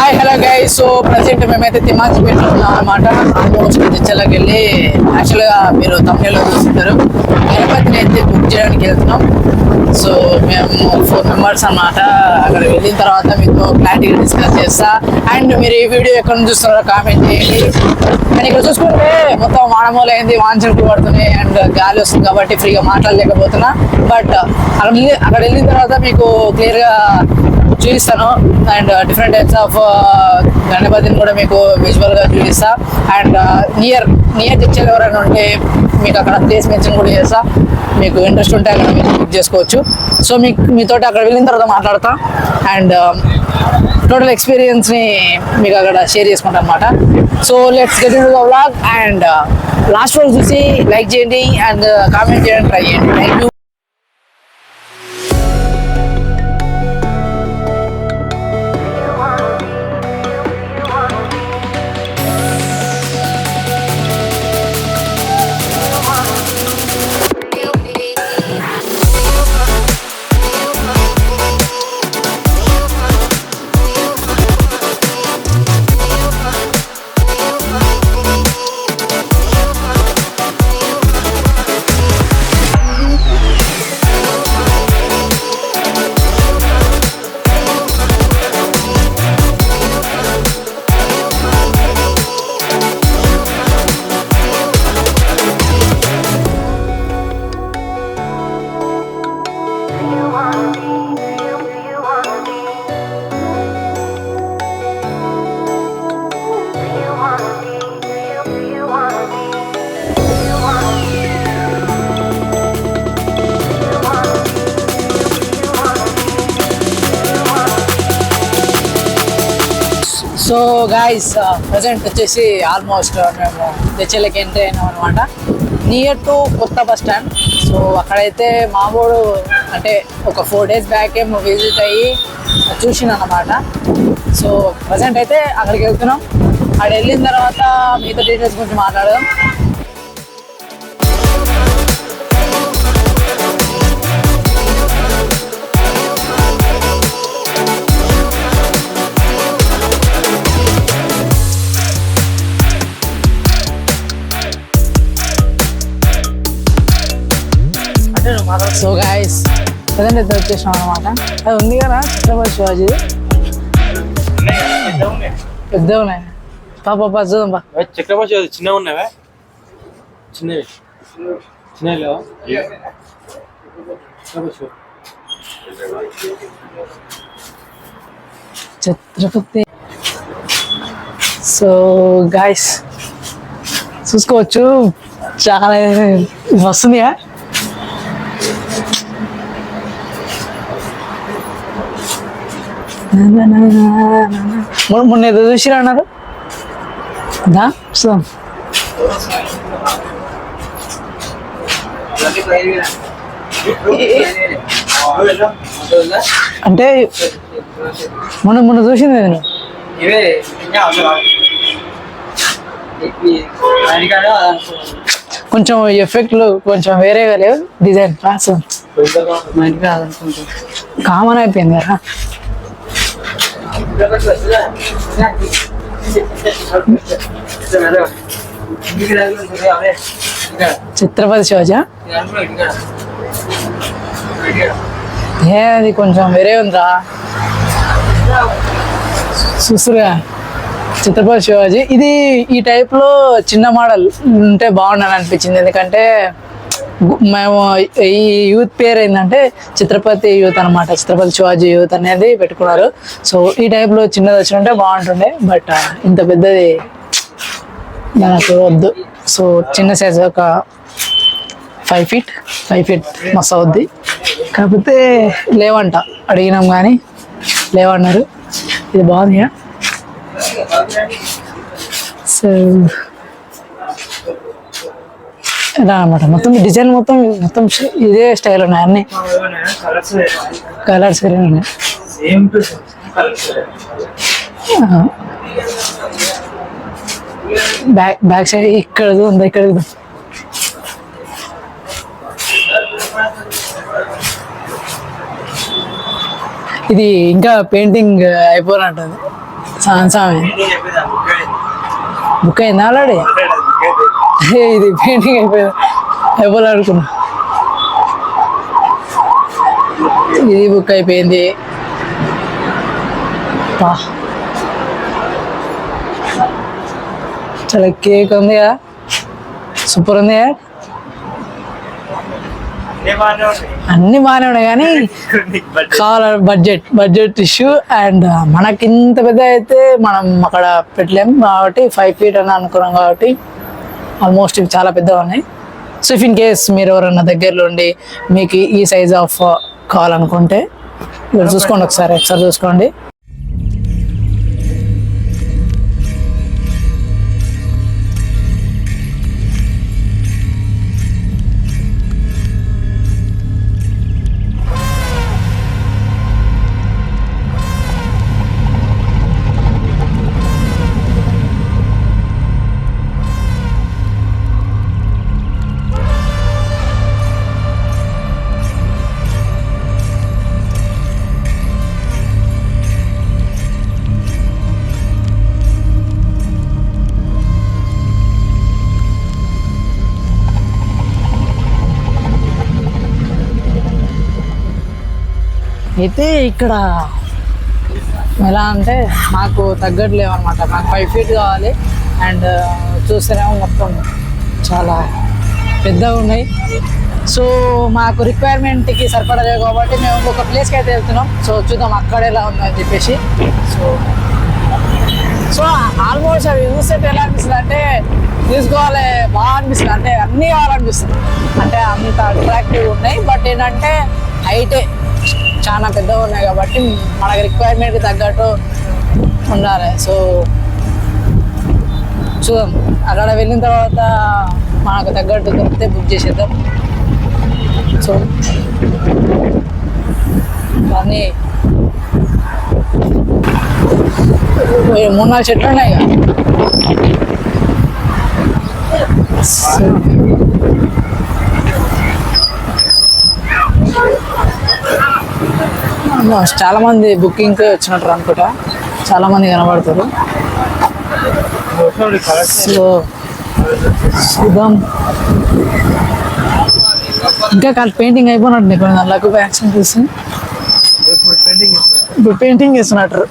Hi hello guy so present మేమైతే తిమాచి పెట్టుకున్నాం అనమాట ఆల్మోస్ట్ దిచ్చలోకి వెళ్ళి యాక్చువల్గా మీరు తమిళలో చూస్తుంటారు తిరుపతిని అయితే బుక్ చేయడానికి వెళ్తున్నాం. సో మేము ఫోర్ మెంబర్స్ అన్నమాట. అక్కడ వెళ్ళిన తర్వాత మీతో క్లారిటీగా డిస్కస్ చేస్తా. అండ్ మీరు ఈ వీడియో ఎక్కడ నుంచి చూస్తున్నారో కామెంట్ చేయండి. అండ్ ఇక్కడ చూసుకుంటే మొత్తం వానమూల అయింది వాంచలు పడుతున్నాయి అండ్ గాలి వస్తుంది కాబట్టి ఫ్రీగా మాట్లాడలేకపోతున్నా. బట్ అక్కడ అక్కడ వెళ్ళిన తర్వాత మీకు క్లియర్గా చూపిస్తాను అండ్ డిఫరెంట్ టైప్స్ ఆఫ్ గణపతిని కూడా మీకు విజువల్గా చూపిస్తా. అండ్ నియర్ నియర్ టీచర్ ఎవరైనా ఉంటే మీకు అక్కడ ప్లేస్ మెన్షన్ కూడా చేస్తా. మీకు ఇంట్రెస్ట్ ఉంటే అక్కడ మీరు బుక్ చేసుకోవచ్చు. సో మీకు మీతో అక్కడ వెళ్ళిన తర్వాత మాట్లాడతా. అండ్ um, టోటల్ ఎక్స్పీరియన్స్ని మీకు అక్కడ షేర్ చేసుకుంటాను అనమాట so let's get in vlog and uh, last రోజు చూసి లైక్ చేయండి. అండ్ uh, కామెంట్ చేయండి ట్రై చేయండి. Thank you guys present uh, వచ్చేసి ఆల్మోస్ట్ uh, మేము తెచ్చలకి ఎంట్రీ అయినాం అనమాట నియర్ టు కొత్త బస్ స్టాండ్ సో అక్కడైతే మామూడు అంటే ఒక ఫోర్ డేస్ బ్యాక్ ఏమో విజిట్ అయ్యి చూసిన అనమాట సో ప్రజెంట్ అయితే అక్కడికి వెళ్తున్నాం. అక్కడ వెళ్ళిన తర్వాత మిగతా డీటెయిల్స్ గురించి మాట్లాడదాం. సో గాయస్ ప్రజెంట్ అయితే వచ్చేసినాం అనమాట అది ఉంది కదా చిత్రపతి శివాజీ? పెద్ద ఉన్నాయి పాప పాప చూద్దాం బా చక్రపాణి అది చిన్నగా ఉన్నావా? చిన్నవి. చిన్నవి లేవా? ఛత్రపతి. సో గాయస్ చూసుకోవచ్చు. చాలా వస్తుందిగా. మొన్న మొన్న ఏదో చూసిరా అన్నారు దా అంటే మొన్న మొన్న చూసింది నేను ఇవే కొంచెం ఎఫెక్ట్లు కొంచెం వేరేగా లేవు. డిజైన్ రాసు కామన్ అయిపోయింది కదా. చిత్రపతి శివాజీ? ఏ అది కొంచెం వేరే ఉందా చూసురుగా చిత్రపతి శివాజీ. ఇది ఈ టైప్లో లో చిన్న మోడల్ ఉంటే బాగుండని అనిపించింది. ఎందుకంటే మేము ఈ యూత్ పేరు ఏంటంటే చిత్రపతి యూత్ అనమాట చిత్రపతి శివాజీ యూత్ అనేది పెట్టుకున్నారు. సో ఈ type లో చిన్నది వచ్చి ఉంటే బాగుంటుండే. బట్ ఇంత పెద్దది నాకు వద్దు. సో చిన్న సైజ్ ఒక ఫైవ్ ఫీట్ ఫైవ్ ఫీట్ మస్తు అవుద్ది. కాకపోతే లేవంట. అడిగినాం కానీ లేవన్నారు. ఇది బాగుంది సో ఇలా అనమాట మొత్తం డిజైన్ మొత్తం మొత్తం ఇదే స్టైల్ ఉన్నాయి. అన్ని కలర్స్ వేరే ఉన్నాయి. బ్యాక్ బ్యాక్ సైడ్ ఇక్కడ ఉంది ఇక్కడ. ఇది ఇంకా పెయింటింగ్ అయిపోయినట్టుంది స్వామి బుక్ అయిందా ఆల్రెడీ ఇది పెయింటింగ్ అయిపోయింది. ఎవరు అనుకున్నా ఇది బుక్ అయిపోయింది. చాలా కేక్ ఉంది కదా సూపర్ ఉంది కదా అన్ని బాగానే ఉన్నాయి కానీ కావాల బడ్జెట్ బడ్జెట్ ఇష్యూ అండ్ మనకి ఇంత పెద్ద అయితే మనం అక్కడ పెట్టలేము కాబట్టి ఫైవ్ ఫీట్ అని అనుకున్నాం కాబట్టి ఆల్మోస్ట్ ఇవి చాలా పెద్దగా ఉన్నాయి. సో ఇఫ్ ఇన్ కేస్ మీరు ఎవరైనా దగ్గరలో ఉండి మీకు ఈ సైజ్ ఆఫ్ కావాలనుకుంటే మీరు చూసుకోండి ఒకసారి ఒకసారి చూసుకోండి. అయితే ఇక్కడ ఎలా అంటే మాకు తగ్గట్టు అనమాట మాకు ఫైవ్ ఫీట్ కావాలి. అండ్ uh, చూస్తేనేమో మొత్తం చాలా పెద్దగా ఉన్నాయి. సో మాకు రిక్వైర్మెంట్కి సరిపడలేవు కాబట్టి మేము ఒక ప్లేస్కి అయితే వెళ్తున్నాం. సో చూద్దాం అక్కడ ఎలా ఉందని చెప్పేసి. సో సో ఆల్మోస్ట్ అవి చూసేట్టు ఎలా అనిపిస్తుంది అంటే తీసుకోవాలి బాగా అనిపిస్తుంది. అంటే అన్నీ కావాలనిపిస్తుంది. అంటే అంత అట్రాక్టివ్ ఉన్నాయి. బట్ ఏంటంటే హైటే చాలా పెద్దగా ఉన్నాయి కాబట్టి మనకి రిక్వైర్మెంట్కి తగ్గట్టు ఉండాలి. సో చూద్దాం అక్కడ వెళ్ళిన తర్వాత మనకు తగ్గట్టు దొరికితే బుక్ చేసేద్దాం. సో కానీ మూడు నాలుగు చెట్లు ఉన్నాయి ఇక. సో, ఆల్మోస్ట్ చాలా మంది బుకింగ్ వచ్చినట్టు అనుకుంటా. చాలా మంది కనబడతారు. సో శుభం ఇంకా కాదు పెయింటింగ్ అయిపోయినట్టు కొన్ని దానిలోకి వ్యాక్సిన్ చూసి? ఇప్పుడు పెయింటింగ్ చేస్తున్నట్టు.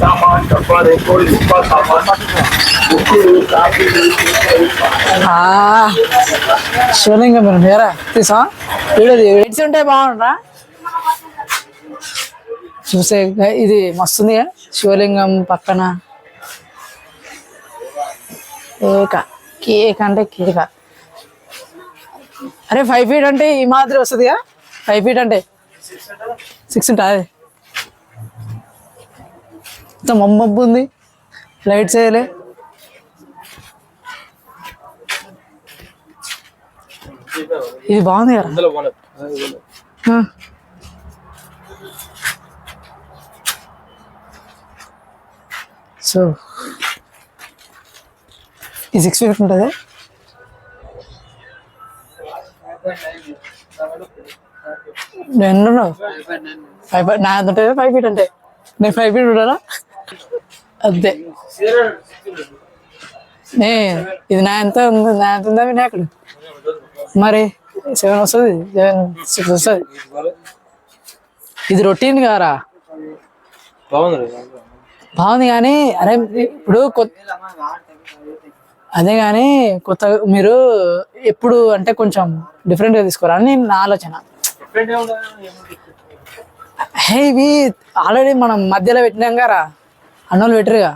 సామాన్ డబ్బా సామాన్ శివలింగం మీరు నేరా? తీసా వీడియో ఉంటే బాగుండరా. చూసే ఇది మస్తుంది శివలింగం పక్కన. కేక. కేక్ అంటే కేక. అరే ఫైవ్ ఫీట్ అంటే ఈ మాదిరి వస్తుందిగా? ఫైవ్ ఫీట్ అంటే? సిక్స్ ఉంటుంది? మొత్తం మమ్మబ్బు ఉంది. లైట్స్ వేయలే. ఇది బాగుంది కదా. సో ఈ సిక్స్ ఫీట్ ఉంటుంది నేను ఫైవ్ నా ఉంటుంది ఫైవ్ ఫీట్ అంటే. నేను ఫైవ్ ఫీట్ ఉండాలా? అంతే. నే ఇది నా ఎంత ఉంది? నా ఎంత ఉందా వినాయకుడు మరి సెవెన్ వస్తుంది సెవెన్ సిక్స్ వస్తుంది. ఇది రొటీన్ కారా బాగుంది కానీ అరే ఇప్పుడు కొత్త అదే కానీ కొత్త మీరు ఎప్పుడు అంటే కొంచెం డిఫరెంట్గా తీసుకోరా అని నా ఆలోచన? హే ఇవి ఆల్రెడీ మనం మధ్యలో పెట్టినాం కదా అన్నోళ్ళు పెట్టరుగా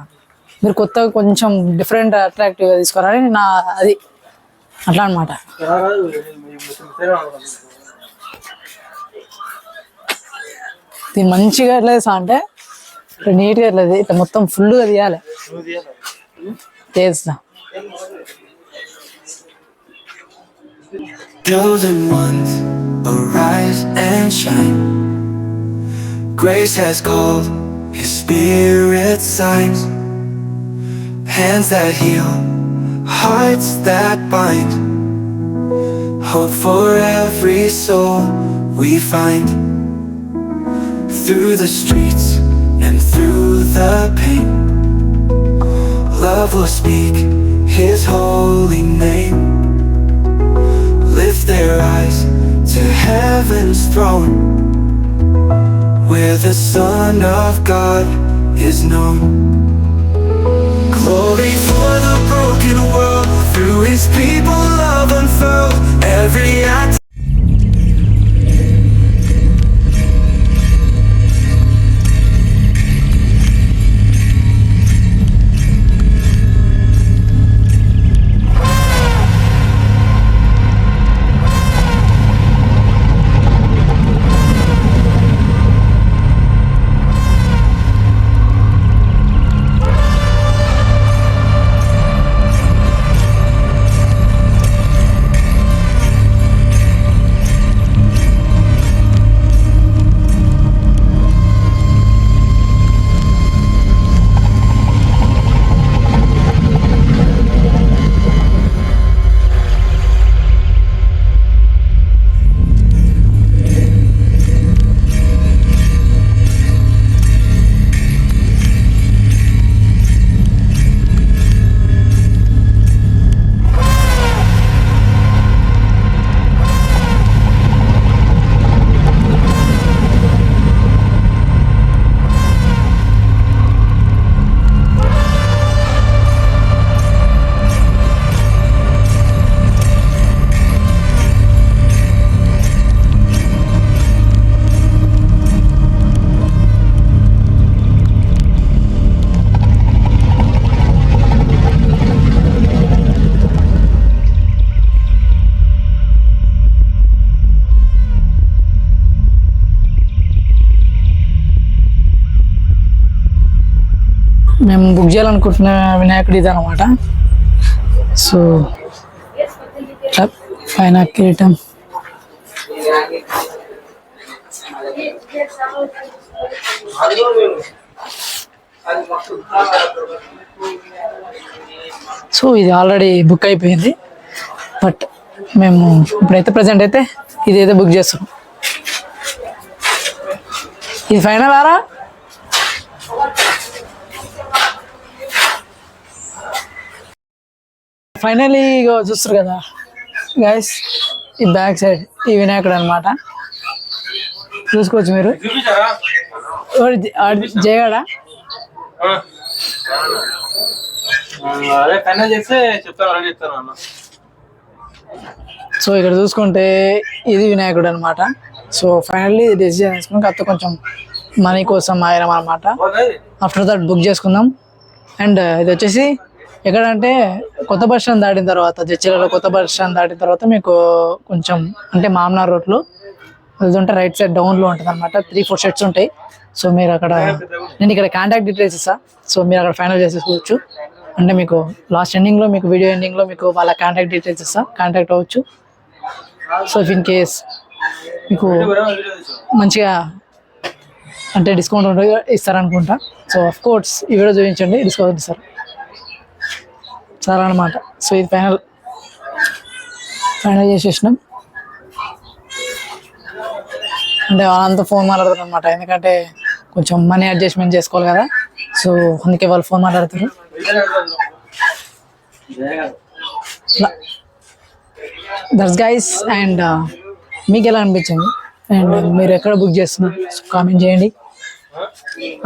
మీరు కొత్తగా కొంచెం డిఫరెంట్ అట్రాక్టివ్గా తీసుకోవాలని నా అది అట్లా అనమాట ఎలా రాదు? మీ ముస్లిం పేరు అనుకుంటా. దీన్ని మంచిగా ఎట్లా చేస్తా అంటే ఇట్లా నీట్గా ఎట్లా తీ- ఇట్లా మొత్తం ఫుల్గా తీయాలి నువ్వు తీయాలా? చేస్తా Golden ones, arise and shine. Grace has called, His Spirit signs. Hands that heal, hearts that bind. Hope for every soul we find. through the streets and through the pain. Love will speak his holy name. Lift their eyes to heaven's throne, where the Son of God is known. Glory for the broken world, memories people love unfurled every act చేయాలనుకుంటున్న వినాయకుడు ఇది అనమాట so పైన కిరీటం so ఇది already book అయిపోయింది. But మేము ఇప్పుడైతే ప్రజెంట్ అయితే ఇదైతే బుక్ చేస్తున్నాం ఇది ఫైనల్ ఆరా ఫైనలీ చూస్తారు కదా. గైస్ ఈ బ్యాక్ సైడ్ ఈ వినాయకుడు అనమాట చూసుకోవచ్చు మీరు. జయగాడా? సో ఇక్కడ చూసుకుంటే ఇది వినాయకుడు అనమాట సో ఫైనల్లీ డెసిజన్ తీసుకుని కాకపోతే కొంచెం మనీ కోసం ఆయన అనమాట. ఆఫ్టర్ దట్ బుక్ చేసుకుందాం. అండ్ ఇది వచ్చేసి ఎక్కడంటే కొత్త బస్ స్టాండ్ దాటిన తర్వాత జడ్చిలలో కొత్త బస్ స్టాండ్ దాటిన తర్వాత మీకు కొంచెం అంటే మామనార్ రోడ్లో వెళ్తుంటే రైట్ సైడ్ డౌన్లో ఉంటుంది అనమాట త్రీ ఫోర్ షెడ్స్ ఉంటాయి. సో మీరు అక్కడ నేను ఇక్కడ కాంటాక్ట్ డీటెయిల్స్ ఇస్తా. సో మీరు అక్కడ ఫైనల్ చేసేసుకోవచ్చు. అంటే మీకు లాస్ట్ ఎండింగ్లో మీకు వీడియో ఎండింగ్లో మీకు వాళ్ళ కాంటాక్ట్ డీటెయిల్స్ ఇస్తా. కాంటాక్ట్ అవ్వచ్చు. సో ఇన్ కేస్ మీకు మంచిగా అంటే డిస్కౌంట్ ఉంటుంది ఇస్తారనుకుంటా. సో ఆఫ్ కోర్స్ ఈ వీడియో చూపించండి డిస్కౌంట్ ఇస్తారు. చాలా అనమాట సో ఇది ఫైనల్. ఫైనల్ చేసేసినాం. అంటే వాళ్ళంతా ఫోన్ మాట్లాడతారు అనమాట ఎందుకంటే కొంచెం మనీ అడ్జస్ట్మెంట్ చేసుకోవాలి కదా. సో అందుకే వాళ్ళు ఫోన్ మాట్లాడతారు. దట్స్ గైస్ అండ్ మీకు ఎలా అనిపించింది? అండ్ uh, మీరు ఎక్కడ బుక్ చేస్తున్నారు? కామెంట్ చేయండి.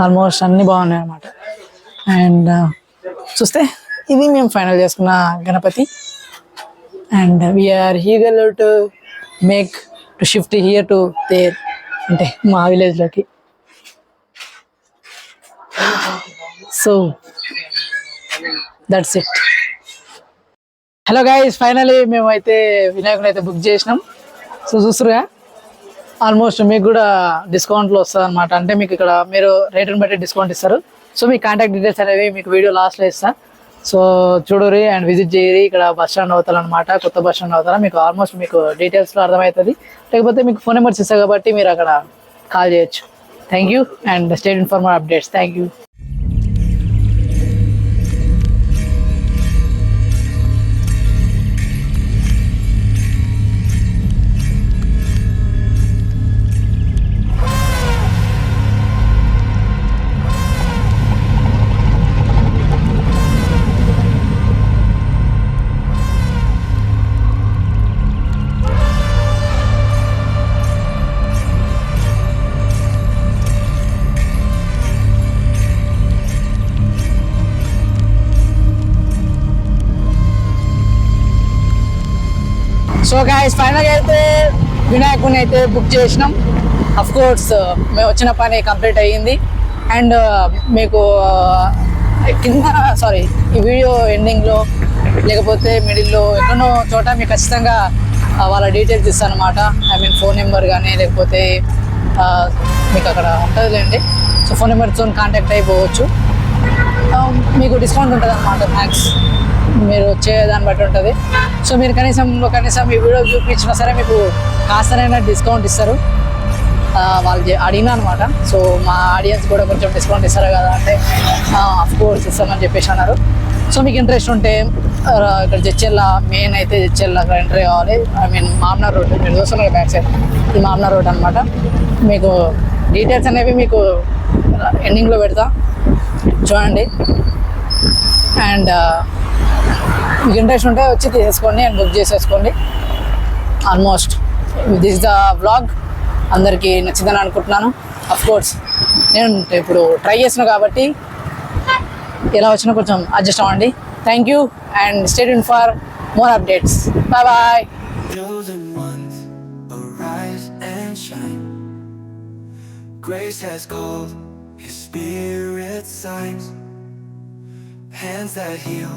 ఆల్మోస్ట్ అన్నీ బాగున్నాయి అన్నమాట. అండ్ uh, చూస్తే ఇది మేము ఫైనల్ చేసుకున్న Ganapati. And we're Hegel to make to shift here to there అంటే మా విలేజ్లోకి so that's it hello guys finally మేమైతే వినాయకుని అయితే బుక్ చేసినాం. సో చూసురుగా ఆల్మోస్ట్ మీకు కూడా డిస్కౌంట్లో వస్తుంది అనమాట అంటే మీకు ఇక్కడ మీరు రేటుని బట్టి డిస్కౌంట్ ఇస్తారు. సో మీ కాంటాక్ట్ డీటెయిల్స్ అనేవి మీకు వీడియో లాస్ట్లో ఇస్తాను సో చూడరి అండ్ విజిట్ చేయరి ఇక్కడ బస్ స్టాండ్ అవుతారు అనమాట కొత్త బస్ స్టాండ్ అవుతారా మీకు ఆల్మోస్ట్ మీకు డీటెయిల్స్లో అర్థమవుతుంది లేకపోతే మీకు ఫోన్ నెంబర్స్ ఇస్తా కాబట్టి మీరు అక్కడ కాల్ చేయొచ్చు. Thank you and stay informer updates thank you so guys final అయితే వినాయకుని అయితే బుక్ చేసినాం. అఫ్ కోర్స్ uh, మేము వచ్చిన పని కంప్లీట్ అయ్యింది. అండ్ uh, మీకు uh, కింద సారీ ఈ వీడియో ఎండింగ్లో లేకపోతే మిడిల్లో ఎక్కడో చోట మీకు ఖచ్చితంగా వాళ్ళ డీటెయిల్స్ ఇస్తాను అనమాట ఐ మీన్ ఫోన్ నెంబర్ కానీ లేకపోతే మీకు అక్కడ ఉంటుందిలేండి. సో ఫోన్ నెంబర్తో కాంటాక్ట్ అయిపోవచ్చు. Um, మీకు డిస్కౌంట్ ఉంటుంది అనమాట థ్యాంక్స్ మీరు వచ్చే దాన్ని బట్టి ఉంటుంది. సో మీరు కనీసం కనీసం ఈ వీడియో చూపించినా సరే మీకు కాస్తనైనా డిస్కౌంట్ ఇస్తారు. వాళ్ళు అడిగినా అనమాట సో మా ఆడియన్స్ కూడా కొంచెం డిస్కౌంట్ ఇస్తారు కదా అంటే అఫ్ కోర్స్ ఇస్తామని చెప్పేసి అన్నారు. సో మీకు ఇంట్రెస్ట్ ఉంటే ఇక్కడ జడ్చెల్ల మెయిన్ అయితే జడ్చెల్ల అక్కడ ఎంట్రీ కావాలి. ఐ మీన్ మామ్నార్ రోడ్ మీరు చూస్తున్నారు బ్యాక్ సైడ్ ఈ మామ్నార్ రోడ్ అనమాట మీకు డీటెయిల్స్ అనేవి మీకు ఎండింగ్లో పెడతా. చూడండి. అండ్ మీకు ఇంట్రెస్ట్ ఉంటే వచ్చి తీసేసుకోండి అండ్ బుక్ చేసేసుకోండి. ఆల్మోస్ట్ దిస్ ద వ్లాగ్ అందరికీ నచ్చిందని అనుకుంటున్నాను. అఫ్ కోర్స్ నేను ఇప్పుడు ట్రై చేసిన కాబట్టి ఎలా వచ్చినా కొంచెం అడ్జస్ట్ అవ్వండి. Thank you and stay in for more updates bye bye Grace has called, His Spirit signs. Hands that heal,